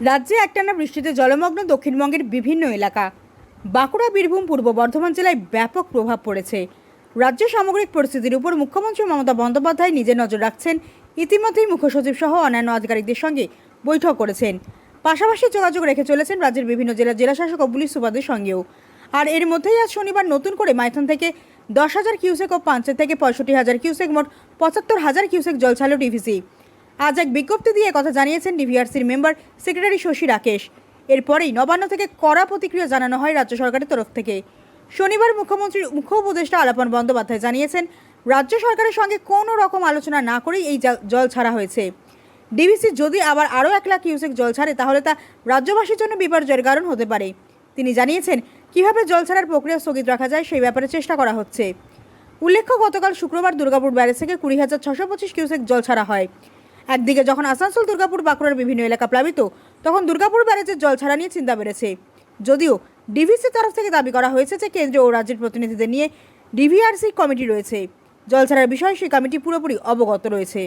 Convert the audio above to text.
রাজ্যে একটানা বৃষ্টিতে জলমগ্ন দক্ষিণবঙ্গের বিভিন্ন এলাকা। বাঁকুড়া, বীরভূম, পূর্ব বর্ধমান জেলায় ব্যাপক প্রভাব পড়েছে। রাজ্য সামগ্রিক পরিস্থিতির উপর মুখ্যমন্ত্রী মমতা বন্দ্যোপাধ্যায় নিজের নজর রাখছেন। ইতিমধ্যেই মুখ্যসচিব সহ অন্যান্য আধিকারিকদের সঙ্গে বৈঠক করেছেন। পাশাপাশি যোগাযোগ রেখে চলেছেন রাজ্যের বিভিন্ন জেলার জেলাশাসক ও পুলিশ সুপারদের সঙ্গেও। আর এর মধ্যেই আজ শনিবার নতুন করে মাইথন থেকে দশ হাজার কিউসেক ও পাঁচের থেকে পঁয়ষট্টি হাজার কিউসেক মোট পঁচাত্তর হাজার কিউসেক জল ছাড়ল ডিভিসি। আজ এক বিজ্ঞপ্তি দিয়ে কথা জানিয়েছেন ডিভিআরসির মেম্বার সেক্রেটারি শশী রাকেশ। এরপরেই নবান্ন থেকে কড়া প্রতিক্রিয়া জানানো হয় রাজ্য সরকারের তরফ থেকে। শনিবার মুখ্যমন্ত্রীর মুখ্য উপদেষ্টা আলাপন বন্দ্যোপাধ্যায় জানিয়েছেন, রাজ্য সরকারের সঙ্গে কোনো রকম আলোচনা না করেই এই জল- ছাড়া হয়েছে। ডিভিসি যদি আবার আরও এক লাখ কিউসেক জল ছাড়ে, তাহলে তা রাজ্যবাসীর জন্য বিপর্যয়ের কারণ হতে পারে। তিনি জানিয়েছেন, কীভাবে জল ছাড়ার প্রক্রিয়া স্থগিত রাখা যায় সেই ব্যাপারে চেষ্টা করা হচ্ছে। উল্লেখ্য, গতকাল শুক্রবার দুর্গাপুর ব্যারেজ থেকে কুড়ি হাজার ছশো পঁচিশ কিউসেক জল ছাড়া হয়। একদিকে যখন আসানসোল, দুর্গাপুর, বাঁকুড়ার বিভিন্ন এলাকা প্লাবিত, তখন দুর্গাপুর ব্যারেজের জল ছাড়া নিয়ে চিন্তা বেড়েছে। যদিও ডিভিসির তরফ থেকে দাবি করা হয়েছে যে কেন্দ্র ও রাজ্যের প্রতিনিধিদের নিয়ে ডিভিআরসি কমিটি রয়েছে। জল ছাড়ার বিষয়ে সেই কমিটি পুরোপুরি অবগত রয়েছে।